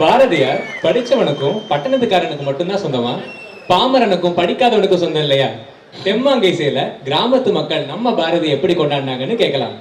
பாரதியார் படிச்சவனுக்கும் பட்டணத்துக்காரனுக்கு மட்டும்தான் சொந்தமா? பாமரனுக்கும் படிக்காதவனுக்கும் சொந்தம் இல்லையா? தெம்மாங்கை சேல கிராமத்து மக்கள் நம்ம பாரதி எப்படி கொண்டாடினாங்கன்னு கேட்கலாம்.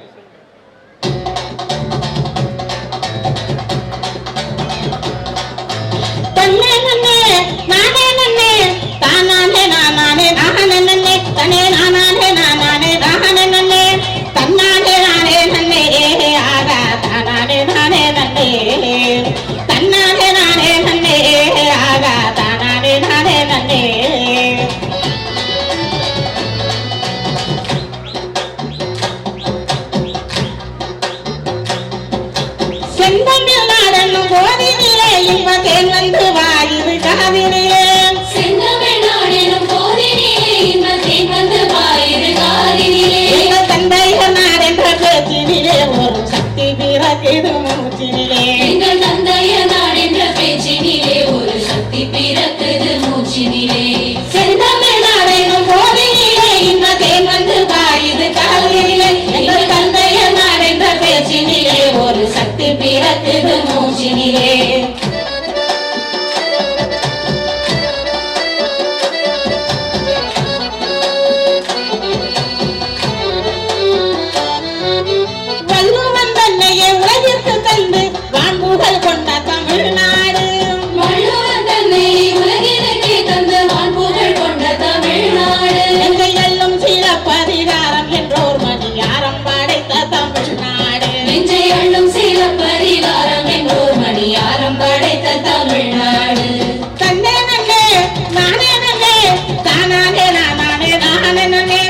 பிறக்குது மூச்சினிலே எங்கள் தந்தைய நாள் என்ற பேச்சினிலே ஒரு சக்தி பிறக்குது மூச்சினிலே. செந்தமிழ் நாடெனும் போதினிலே இந்த தேன் வந்து பாயுது கால்களிலே. எங்கள் தந்தைய நாள் என்ற பேச்சினிலே ஒரு சக்தி பிறக்குது மூச்சினிலே. நானே நானே தானானே நானே நானே நானே.